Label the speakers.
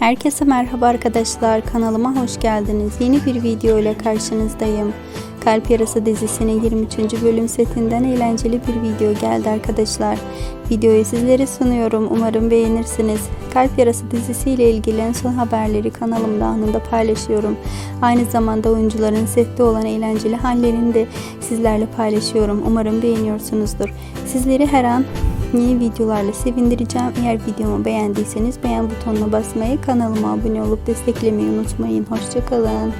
Speaker 1: Herkese merhaba arkadaşlar kanalıma hoş geldiniz. Yeni bir video ile karşınızdayım. Kalp Yarası dizisinin 23. bölüm setinden eğlenceli bir video geldi arkadaşlar. Videoyu sizlere sunuyorum. Umarım beğenirsiniz. Kalp Yarası dizisi ile ilgili en son haberleri kanalımda anında paylaşıyorum. Aynı zamanda oyuncuların sette olan eğlenceli hallerini de sizlerle paylaşıyorum. Umarım beğeniyorsunuzdur. Sizleri her an yeni videolarla sevindireceğim. Eğer videomu beğendiyseniz beğen butonuna basmayı, kanalıma abone olup desteklemeyi unutmayın. Hoşçakalın.